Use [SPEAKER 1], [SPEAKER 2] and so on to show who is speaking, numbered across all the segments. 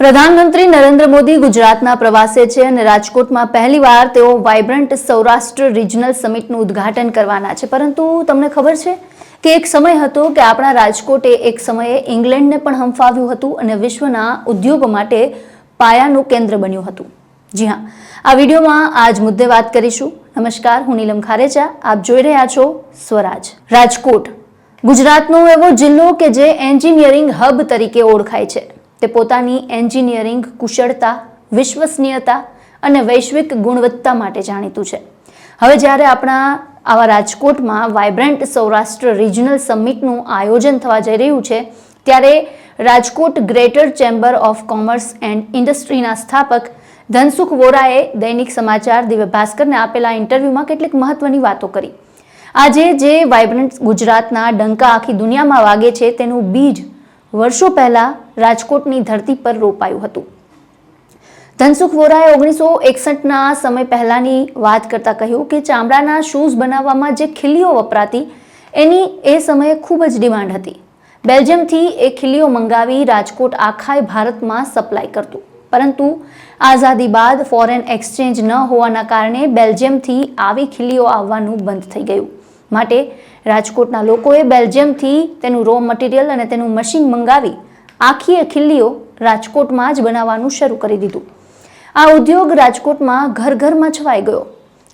[SPEAKER 1] પ્રધાનમંત્રી નરેન્દ્ર મોદી ગુજરાતના પ્રવાસે છે અને રાજકોટમાં પહેલીવાર તેઓ વાઇબ્રન્ટ સૌરાષ્ટ્ર રિજનલ સમિટનું ઉદ્ઘાટન કરવાના છે. પરંતુ તમને ખબર છે કે એક સમય હતો કે આપણા રાજકોટે એક સમયે ઇંગ્લેન્ડને પણ હંફાવ્યું હતું અને વિશ્વના ઉદ્યોગ માટે પાયાનું કેન્દ્ર બન્યું હતું. જી હા, આ વિડીયોમાં આજ મુદ્દે વાત કરીશું. નમસ્કાર, હું નીલમ ખારેચા. આપ જોઈ રહ્યા છો સ્વરાજ રાજકોટ. ગુજરાતનો એવો જિલ્લો કે જે એન્જિનિયરિંગ હબ તરીકે ઓળખાય છે. તે પોતાની એન્જિનિયરિંગ કુશળતા, વિશ્વસનીયતા અને વૈશ્વિક ગુણવત્તા માટે જાણીતું છે. હવે જ્યારે આપણા આવા રાજકોટમાં વાઇબ્રન્ટ સૌરાષ્ટ્ર રિજનલ સમિટનું આયોજન થવા જઈ રહ્યું છે, ત્યારે Rajkot greater chamber of commerce and ઇન્ડસ્ટ્રીના સ્થાપક ધનસુખ વોરાએ દૈનિક સમાચાર દિવ્ય ભાસ્કરને આપેલા ઇન્ટરવ્યૂમાં કેટલીક મહત્વની વાતો કરી. આજે જે વાઇબ્રન્ટ ગુજરાતના ડંકા આખી દુનિયામાં વાગે છે, તેનું બીજ વર્ષો પહેલા રાજકોટની ધરતી પર રોપાયું હતું. ધનસુખ વોરાએ ઓગણીસો એકસઠના સમય પહેલાની વાત કરતા કહ્યું કે ચામડાના શૂઝ બનાવવામાં જે ખીલીઓ વપરાતી, એની એ સમયે ખૂબ જ ડિમાન્ડ હતી. બેલ્જિયમથી એ ખીલીઓ મંગાવી રાજકોટ આખાય ભારતમાં સપ્લાય કરતું. પરંતુ આઝાદી બાદ ફોરેન એક્સચેન્જ ન હોવાના કારણે બેલ્જિયમથી આવી ખીલીઓ આવવાનું બંધ થઈ ગયું. માટે રાજકોટના લોકોએ બેલ્જિયમથી તેનું રો મટીરિયલ અને તેનું મશીન મંગાવી આખી અખિલ્લીઓ ખીલ્લીઓ રાજકોટમાં જ બનાવવાનું શરૂ કરી દીધું. આ ઉદ્યોગ રાજકોટમાં ઘર ઘરમાં છવાઈ ગયો.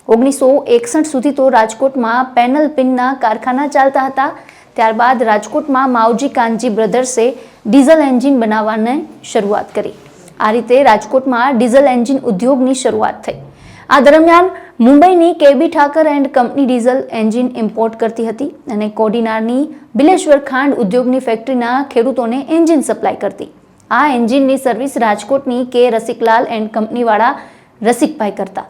[SPEAKER 1] ઓગણીસો એકસઠ સુધી તો રાજકોટમાં પેનલ પિનના કારખાના ચાલતા હતા. ત્યારબાદ રાજકોટમાં માવજી કાનજી બ્રધર્સે ડીઝલ એન્જિન બનાવવાની શરૂઆત કરી. આ રીતે રાજકોટમાં ડીઝલ એન્જિન ઉદ્યોગની શરૂઆત થઈ. આ દરમિયાન મુંબઈની KB Thakkar and company diesel engine import કરતી હતી અને કોડીનારની બિલેશ્વર ખાંડ ઉદ્યોગની ફેક્ટરીના ખેડૂતોને એન્જિન સપ્લાય કરતી. આ એન્જિનની સર્વિસ રાજકોટની કે રસિકલાલ એન્ડ કંપનીવાળા રસિકભાઈ કરતા.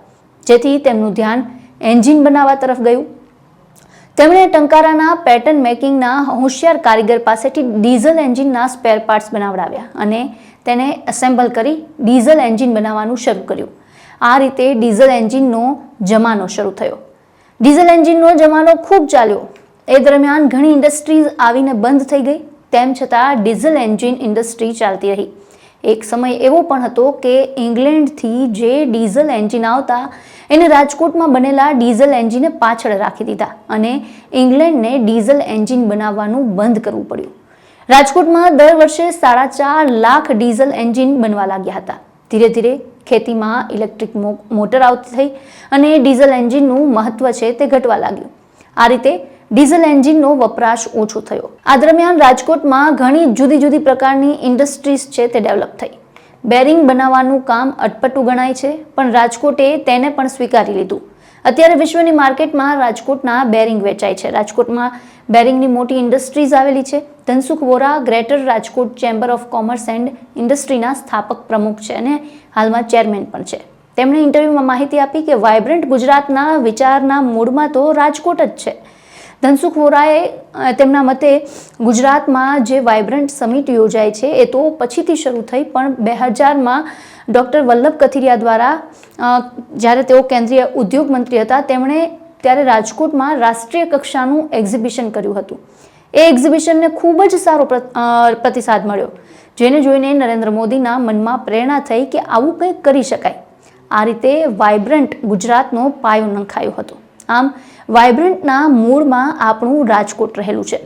[SPEAKER 1] જેથી તેમનું ધ્યાન એન્જિન બનાવવા તરફ ગયું. તેમણે ટંકારાના પેટર્ન મેકિંગના હોશિયાર કારીગર પાસેથી ડીઝલ એન્જિનના સ્પેર પાર્ટ્સ બનાવડાવ્યા અને તેને એસેમ્બલ કરી ડીઝલ એન્જિન બનાવવાનું શરૂ કર્યું. આ રીતે ડીઝલ એન્જિનનો જમાનો શરૂ થયો. ડીઝલ એન્જિનનો જમાનો ખૂબ ચાલ્યો. એ દરમિયાન ઘણી ઇન્ડસ્ટ્રીઝ આવીને બંધ થઈ ગઈ, તેમ છતાં ડીઝલ એન્જિન ઇન્ડસ્ટ્રી ચાલતી રહી. એક સમય એવો પણ હતો કે ઇંગ્લેન્ડથી જે ડીઝલ એન્જિન આવતા, એને રાજકોટમાં બનેલા ડીઝલ એન્જિને પાછળ રાખી દીધા અને ઇંગ્લેન્ડને ડીઝલ એન્જિન બનાવવાનું બંધ કરવું પડ્યું. રાજકોટમાં દર વર્ષે સાડા ચાર લાખ ડીઝલ એન્જિન બનવા લાગ્યા હતા. ધીરે ધીરે ખેતીમાં ઇલેક્ટ્રિક મોટર આવતી થઈ અને ડીઝલ એન્જિનનું મહત્વ છે તે ઘટવા લાગ્યું. આ રીતે ડીઝલ એન્જિનનો વપરાશ ઓછો થયો. આ દરમિયાન રાજકોટમાં ઘણી જુદી જુદી પ્રકારની ઇન્ડસ્ટ્રીઝ છે તે ડેવલપ થઈ. બેરિંગ બનાવવાનું કામ અટપટું ગણાય છે, પણ રાજકોટે તેને પણ સ્વીકારી લીધું. અત્યારે વિશ્વની માર્કેટમાં રાજકોટના બેરિંગ વેચાય છે. રાજકોટમાં બેરિંગની મોટી ઇન્ડસ્ટ્રીઝ આવેલી છે. Dhansukh Vora, greater Rajkot chamber of commerce and ઇન્ડસ્ટ્રીના સ્થાપક પ્રમુખ છે અને હાલમાં ચેરમેન પણ છે. તેમણે ઇન્ટરવ્યૂમાં માહિતી આપી કે વાઇબ્રન્ટ ગુજરાતના વિચારના મૂળમાં તો રાજકોટ જ છે. ધનસુખ વોરાએ તેમના મતે ગુજરાતમાં જે વાઇબ્રન્ટ સમિટ યોજાય છે, એ તો પછીથી શરૂ થઈ, પણ બે હજારમાં ડૉક્ટર વલ્લભ કથિરિયા દ્વારા જ્યારે તેઓ કેન્દ્રીય ઉદ્યોગ મંત્રી હતા, તેમણે ત્યારે રાજકોટમાં રાષ્ટ્રીય કક્ષાનું એક્ઝિબિશન કર્યું હતું. એ એક્ઝિબિશનને ખૂબ જ સારો પ્ર- પ્રતિસાદ મળ્યો, જેને જોઈને નરેન્દ્ર મોદીના મનમાં પ્રેરણા થઈ કે આવું કંઈક કરી શકાય. આ રીતે વાઇબ્રન્ટ ગુજરાતનો પાયો નંખાયો હતો. આમ વાઇબ્રન્ટના મૂળમાં આપણું રાજકોટ રહેલું છે.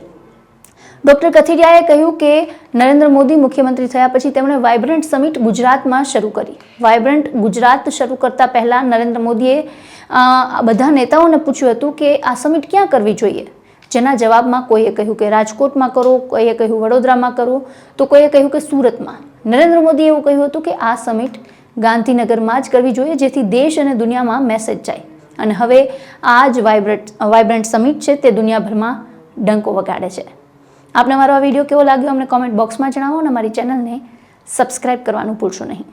[SPEAKER 1] ડૉક્ટર કથિરિયાએ કહ્યું કે નરેન્દ્ર મોદી મુખ્યમંત્રી થયા પછી તેમણે વાઇબ્રન્ટ સમિટ ગુજરાતમાં શરૂ કરી. વાઇબ્રન્ટ ગુજરાત શરૂ કરતા પહેલાં નરેન્દ્ર મોદીએ બધા નેતાઓને પૂછ્યું હતું કે આ સમિટ ક્યાં કરવી જોઈએ? જેના જવાબમાં કોઈએ કહ્યું કે રાજકોટમાં કરો, કોઈએ કહ્યું વડોદરામાં કરો, તો કોઈએ કહ્યું કે સુરતમાં. નરેન્દ્ર મોદીએ એવું કહ્યું હતું કે આ સમિટ ગાંધીનગરમાં જ કરવી જોઈએ, જેથી દેશ અને દુનિયામાં મેસેજ જાય. અને હવે આ જ વાઇબ્રન્ટ વાઇબ્રન્ટ સમિટ છે તે દુનિયાભરમાં ડંકો વગાડે છે. આપને મારો આ વીડિયો કેવો લાગ્યો અમને કોમેન્ટ બોક્સમાં જણાવો અને મારી ચેનલને સબસ્ક્રાઇબ કરવાનું ભૂલશો નહીં.